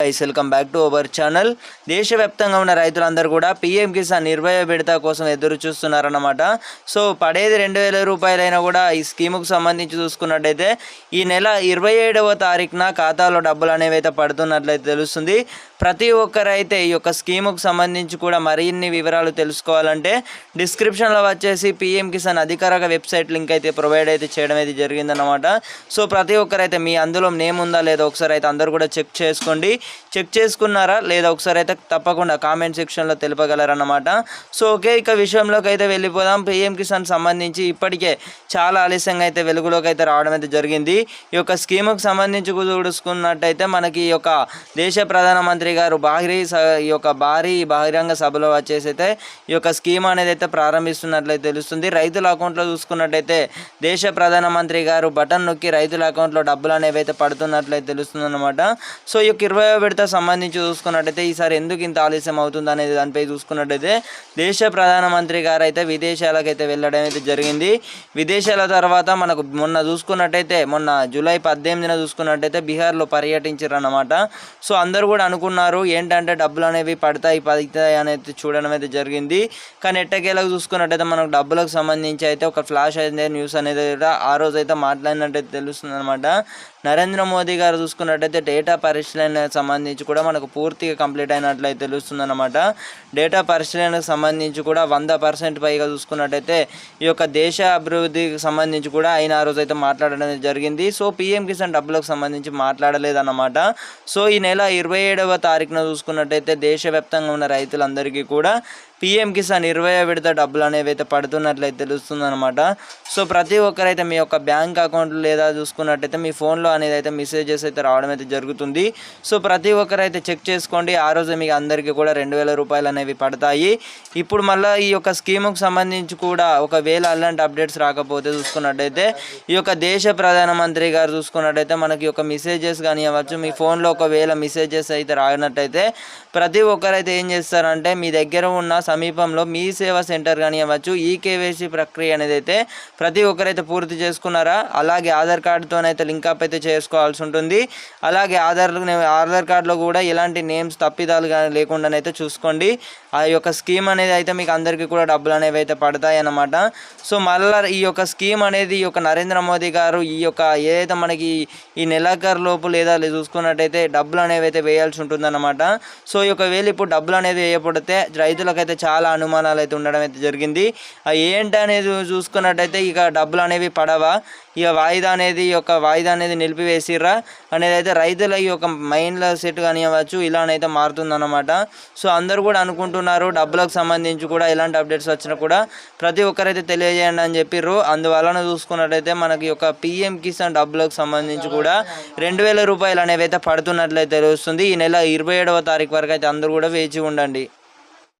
Guys welcome back to our channel దేశవ్యాప్తంగా ఉన్న రైతులందరూ కూడా పీఎం కిసాన్ నిర్భయ విడత కోసం ఎదురు చూస్తున్నారన్నమాట. సో పడేది రెండు వేల రూపాయలైనా కూడా ఈ స్కీముకు సంబంధించి చూసుకున్నట్టయితే ఈ నెల ఇరవై ఏడవ తారీఖున ఖాతాలో డబ్బులు అనేవి అయితే పడుతున్నట్లయితే తెలుస్తుంది. ప్రతి ఒక్కరైతే ఈ యొక్క స్కీముకు సంబంధించి కూడా మరిన్ని వివరాలు తెలుసుకోవాలంటే డిస్క్రిప్షన్లో వచ్చేసి పీఎం కిసాన్ అధికారిక వెబ్సైట్ లింక్ అయితే ప్రొవైడ్ అయితే చేయడం అయితే జరిగిందన్నమాట. సో ప్రతి ఒక్కరైతే మీ అందులో నేమ్ ఉందా లేదా ఒకసారి అయితే అందరూ కూడా చెక్ చేసుకోండి. చెక్ చేసుకున్నారా లేదా ఒకసారి అయితే తప్పకుండా కామెంట్ సెక్షన్లో తెలుపగలరన్నమాట. సో ఓకే ఇక విషయంలోకి అయితే వెళ్ళిపోదాం. పిఎం కిసాన్ సంబంధించి ఇప్పటికే చాలా ఆలస్యంగా అయితే వెలుగులోకి అయితే రావడం అయితే జరిగింది. ఈ యొక్క స్కీముకు సంబంధించి చూసుకున్నట్టయితే మనకి ఈ యొక్క దేశ ప్రధానమంత్రి గారు భారీ స- ఈ యొక్క భారీ బహిరంగ సభలో వచ్చేసి అయితే ఈ యొక్క స్కీమ్ అనేది అయితే ప్రారంభిస్తున్నట్లయితే తెలుస్తుంది. రైతుల అకౌంట్లో చూసుకున్నట్టయితే దేశ ప్రధానమంత్రి గారు బటన్ నొక్కి రైతుల అకౌంట్లో డబ్బులు అనేవి అయితే పడుతున్నట్లయితే తెలుస్తుంది అనమాట సో ఈ యొక్క ఇరవై విడత సంబంధించి చూసుకున్నట్టయితే ఈసారి ఎందుకు ఇంత ఆలస్యం అవుతుంది అనేది దానిపై చూసుకున్నట్టయితే దేశ ప్రధానమంత్రి గారు అయితే విదేశాలకైతే వెళ్ళడం అయితే జరిగింది. విదేశాల తర్వాత మనకు మొన్న చూసుకున్నట్టయితే మొన్న జూలై పద్దెనిమిదిన చూసుకున్నట్టయితే బీహార్లో పర్యటించారు అన్నమాట సో అందరూ కూడా అనుకున్న అనుకున్నారు ఏంటంటే డబ్బులు అనేవి పడతాయి పడతాయి అనేది చూడడం అయితే జరిగింది. కానీ ఎట్టకేలకు చూసుకున్నట్టయితే మనకు డబ్బులకు సంబంధించి అయితే ఒక ఫ్లాష్ అయితే న్యూస్ అనేది కూడా ఆ రోజు అయితే మాట్లాడినట్టయితే తెలుస్తుంది అనమాట నరేంద్ర మోదీ గారు చూసుకున్నట్టయితే డేటా పరిశీలనకు సంబంధించి కూడా మనకు పూర్తిగా కంప్లీట్ అయినట్లయితే తెలుస్తుంది అనమాట డేటా పరిశీలనకు సంబంధించి కూడా వంద పర్సెంట్ పైగా చూసుకున్నట్టయితే ఈ యొక్క దేశ అభివృద్ధికి సంబంధించి కూడా ఆయన ఆ రోజు అయితే మాట్లాడడం జరిగింది. సో పిఎం కిసాన్ డబ్బులకు సంబంధించి మాట్లాడలేదన్నమాట. సో ఈ నెల ఇరవై ఏడవ తారీఖున చూసుకున్నట్టయితే దేశవ్యాప్తంగా ఉన్న రైతులందరికీ కూడా పిఎం కిసాన్ ఇరవై విడత డబ్బులు అనేవి అయితే పడుతున్నట్లయితే తెలుస్తుందన్నమాట. సో ప్రతి ఒక్కరైతే మీ యొక్క బ్యాంక్ అకౌంట్ లేదా చూసుకున్నట్టయితే మీ ఫోన్లో అనేది అయితే మెసేజెస్ అయితే రావడం అయితే జరుగుతుంది. సో ప్రతి ఒక్కరైతే చెక్ చేసుకోండి. ఆ రోజు మీకు అందరికీ కూడా రెండు వేల రూపాయలు అనేవి పడతాయి. ఇప్పుడు మళ్ళీ ఈ యొక్క స్కీముకు సంబంధించి కూడా ఒకవేళ అలాంటి అప్డేట్స్ రాకపోతే చూసుకున్నట్టయితే ఈ యొక్క దేశ ప్రధానమంత్రి గారు చూసుకున్నట్టయితే మనకి ఒక మెసేజెస్ కానీ అవ్వచ్చు మీ ఫోన్లో ఒకవేళ మెసేజెస్ అయితే రానట్టయితే ప్రతి ఒక్కరైతే ఏం చేస్తారంటే మీ దగ్గర ఉన్న సమీపంలో మీ సేవా సెంటర్ కానివ్వచ్చు ఈ కేవైసీ ప్రక్రియ అనేది అయితే ప్రతి ఒక్కరైతే పూర్తి చేసుకున్నారా? అలాగే ఆధార్ కార్డుతోనైతే లింకప్ అయితే చేసుకోవాల్సి ఉంటుంది. అలాగే ఆధార్ ఆధార్ కార్డులో కూడా ఎలాంటి నేమ్స్ తప్పిదాలు కానీ లేకుండానైతే చూసుకోండి. ఆ యొక్క స్కీమ్ అనేది అయితే మీకు అందరికీ కూడా డబ్బులు అనేవి అయితే పడతాయి అన్నమాట సో మళ్ళీ ఈ యొక్క స్కీమ్ అనేది ఈ యొక్క నరేంద్ర మోదీ గారు ఈ యొక్క ఏదైతే మనకి ఈ నెలాఖరు లోపు లేదా చూసుకున్నట్టయితే డబ్బులు అనేవి అయితే వేయాల్సి ఉంటుందన్నమాట. సో ఈ యొక్క వేలు ఇప్పుడు డబ్బులు అనేది వేయబడితే రైతులకైతే చాలా అనుమానాలు అయితే ఉండడం అయితే జరిగింది ఏంటి అనేది చూసుకున్నట్టయితే ఇక డబ్బులు అనేవి పడవా? ఇక వాయిదా అనేది ఈ యొక్క వాయిదా అనేది నిలిపివేసిర్రా? అనేది అయితే రైతుల ఈ యొక్క మైండ్లో సెట్ కానివ్వచ్చు ఇలానైతే మారుతుందన్నమాట. సో అందరూ కూడా అనుకుంటున్నారు డబ్బులకు సంబంధించి కూడా ఎలాంటి అప్డేట్స్ వచ్చినా కూడా ప్రతి ఒక్కరైతే తెలియజేయండి అని చెప్పిర్రు. అందువలన చూసుకున్నట్టయితే మనకి యొక్క పిఎం కిసాన్ డబ్బులకు సంబంధించి కూడా రెండు వేల రూపాయలు అనేవి అయితే పడుతున్నట్లయితే తెలుస్తుంది. ఈ నెల ఇరవై ఏడవ తారీఖు వరకు అయితే అందరూ కూడా వేచి ఉండండి.